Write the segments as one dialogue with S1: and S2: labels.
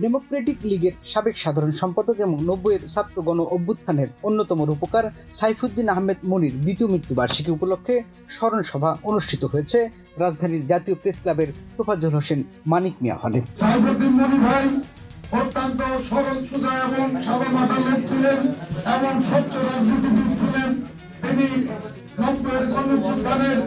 S1: Democratic লীগের সাবেক সাধারণ সম্পাদক এবং নব্বইয়ের ছাত্র গণ অভ্যুত্থানের অন্যতম রূপকার সাইফুদ্দিন আহমেদ মনির দ্বিতীয় মৃত্যুবার্ষিকী উপলক্ষে স্মরণ সভা অনুষ্ঠিত হয়েছে রাজধানীর জাতীয় প্রেস ক্লাবের তোফাজ্জল হোসেন, মানিক মিয়া হলে।
S2: অত্যন্ত সরল এবং সাদা ছিলেন এবং স্বচ্ছ রাজনীতিবিদ ছিলেন। তিনি নব্বইয়ের গণপ্রস্থানের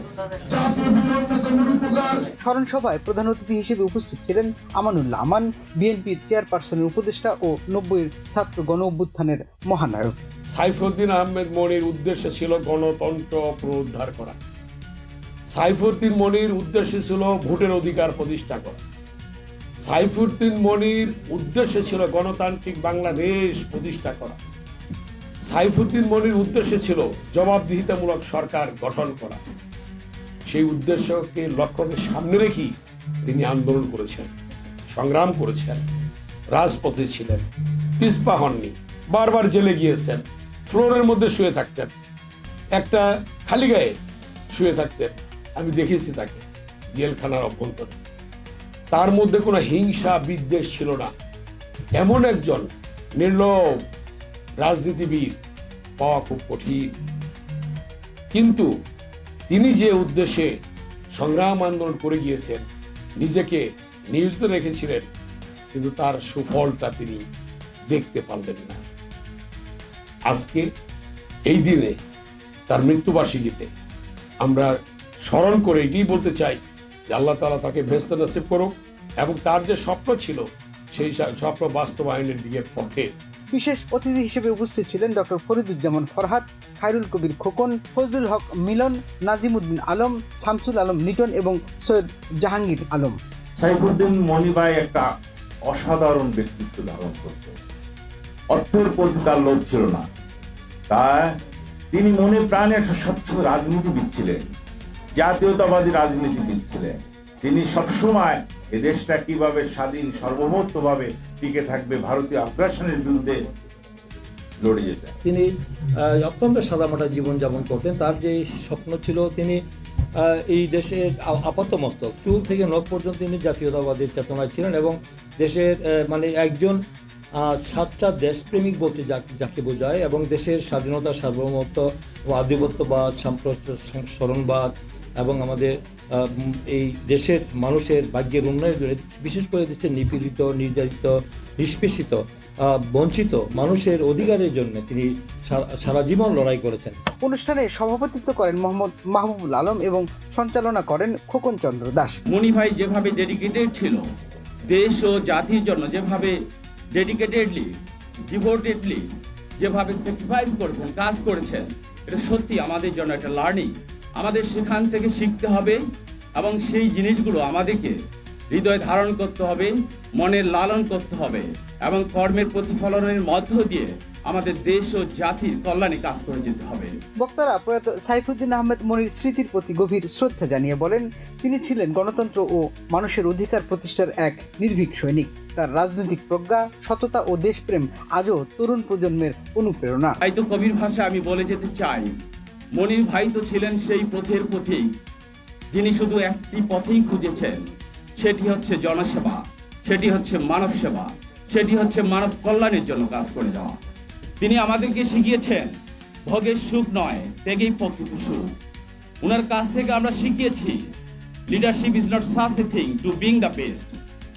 S2: জাতীয় বীর অন্যতম রূপকার
S1: স্মরণ সভায় প্রধান অতিথি হিসেবে উপস্থিত ছিলেন আমানুল্লাহ আমান বিএনপির চেয়ারপারসনের উপদেষ্টা ও নব্বইয়ের ছাত্র গণ অভ্যুত্থানের মহানায়ক।
S3: সাইফুদ্দিন আহমেদ মনির উদ্দেশ্য ছিল গণতন্ত্র পুনরুদ্ধার করা। সাইফুদ্দিন মনির উদ্দেশ্য ছিল ভোটের অধিকার প্রতিষ্ঠা করা। সাইফুদ্দিন মনির উদ্দেশ্য ছিল গণতান্ত্রিক বাংলাদেশ প্রতিষ্ঠা করা। সাইফুদ্দিন মনির উদ্দেশ্য ছিল জবাবদিহিতামূলক সরকার গঠন করা। সেই উদ্দেশ্যকে লক্ষ্যকে সামনে রেখেই তিনি আন্দোলন করেছেন, সংগ্রাম করেছেন, রাজপথে ছিলেন পিসপা হননি, বারবার জেলে গিয়েছেন, ফ্লোরের মধ্যে শুয়ে থাকতেন, একটা খালি গায়ে শুয়ে থাকতেন। আমি দেখেছি তাকে জেলখানার অভ্যন্তরে। তার মধ্যে কোনো হিংসা বিদ্বেষ ছিল না। এমন একজন নির্লোভ রাজনীতিবিদ, পাওয়া খুব কঠিন। কিন্তু তিনি যে উদ্দেশ্যে সংগ্রাম আন্দোলন করে গিয়েছেন, নিজেকে নিয়োজিত রেখেছিলেন, কিন্তু তার সুফলটা তিনি দেখতে পারলেন না। আজকে এই দিনে তার মৃত্যুবার্ষিকীতে আমরা স্মরণ করে এটাই বলতে চাই যে আল্লাহ তালা তাকে ভেস্ত নসিব করুক এবং তার যে স্বপ্ন ছিল, সেই স্বপ্ন বাস্তবায়নের দিকে পথে
S1: বিশেষ অতিথি হিসেবে উপস্থিত ছিলেন ডক্টর ফরিদুজ্জামান ফরহাদ, খায়রুল কবির খোকন, ফজলুল হক মিলন, নাজিমুদ্দিন আলম, শামসুল আলম নিটন এবং সৈয়দ জাহাঙ্গীর আলম।
S4: সাইফুদ্দিন মনিবাই একটা অসাধারণ ব্যক্তিত্ব ধারণ করত অর্থের প্রতি তার লোভ ছিল না। তা তিনি মনে প্রাণে একটা স্বচ্ছ রাজনীতিবিদ ছিলেন জাতীয়তাবাদী রাজনীতিবিদ ছিলেন তিনি সবসময় এ দেশটা কীভাবে স্বাধীন, সার্বভৌমত্বভাবে টিকে থাকবে, ভারতীয় আগ্রাসনের বিরুদ্ধে লড়ে যেতেন
S5: তিনি অত্যন্ত সাদামাটা জীবনযাপন করতেন। তার যে স্বপ্ন ছিল, তিনি এই দেশের আপাতমস্তক চুল থেকে নখ পর্যন্ত তিনি জাতীয়তাবাদের চেতনায় ছিলেন এবং দেশের মানে একজন সাচ্চা দেশপ্রেমিক বলতে যাকে বোঝায় এবং দেশের স্বাধীনতা, সার্বভৌমত্ব ও আধিপত্যবাদ সাম্প্রদায়িক সংস্করণবাদ এবং আমাদের এই দেশের মানুষের ভাগ্যের উন্নয়নের জন্য বিশেষ করে দেশের নিপীড়িত নির্যাতিত নিষ্পেষিত বঞ্চিত মানুষের অধিকারের জন্য তিনি সারা- জীবন লড়াই করেছেন।
S1: অনুষ্ঠানে সভাপতিত্ব করেন মোহাম্মদ মাহবুবুল আলম এবং সঞ্চালনা করেন খোকন চন্দ্র দাস।
S6: মনি ভাই যেভাবে ডেডিকেটেড ছিল দেশ ও জাতির জন্য যেভাবে ডেডিকেটেডলি ডিভোটেডলি যেভাবে স্যাক্রিফাইস করেছেন কাজ করেছেন এটা সত্যি আমাদের জন্য একটা লার্নিং আমাদের সেখান থেকে শিখতে হবে এবং সেই জিনিসগুলো আমাদেরকে হৃদয় ধারণ করতে হবে মনের লালন করতে হবে এবং কর্মের প্রতিফলনের মধ্য দিয়ে আমাদের দেশ ও জাতির কল্যাণে কাজ করে যেতে হবে।
S1: বক্তারা প্রয়াত সাইফুদ্দিন আহমেদ মনির স্মৃতির প্রতি গভীর শ্রদ্ধা জানিয়ে বলেন তিনি ছিলেন গণতন্ত্র ও মানুষের অধিকার প্রতিষ্ঠার এক নির্ভীক সৈনিক। তার রাজনৈতিক প্রজ্ঞা সততা ও দেশপ্রেম আজও তরুণ প্রজন্মের অনুপ্রেরণা।
S6: তাই তো কবির ভাষা আমি বলে যেতে চাই মনির ভাই তো ছিলেন সেই পথের পথিক, যিনি শুধু একটি পথেই খুঁজেছেন। সেটি হচ্ছে জনসেবা, সেটি হচ্ছে মানব সেবা, সেটি হচ্ছে মানব কল্যাণের জন্য কাজ করে যাওয়া। তিনি আমাদেরকে শিখিয়েছেন, ভোগের সুখ নয়, ত্যাগেই প্রকৃত সুখ। ওনার কাছ থেকে আমরা শিখিয়েছি leadership is not such a thing to being the best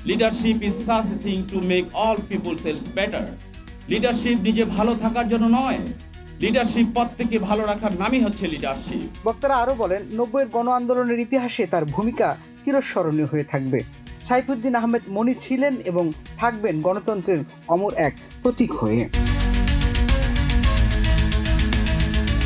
S6: leadership is such a thing to make all people sales better leadership নিজে ভালো থাকার জন্য নয় লিডারশিপ পথ থেকে ভালো রাখার নামই হচ্ছে লিডারশিপ
S1: বক্তারা আরও বলেন, নব্বইয়ের গণ আন্দোলনের ইতিহাসে তার ভূমিকা চিরস্মরণীয় হয়ে থাকবে। সাইফুদ্দিন আহমেদ মনি ছিলেন এবং থাকবেন গণতন্ত্রের অমর এক প্রতীক হয়ে।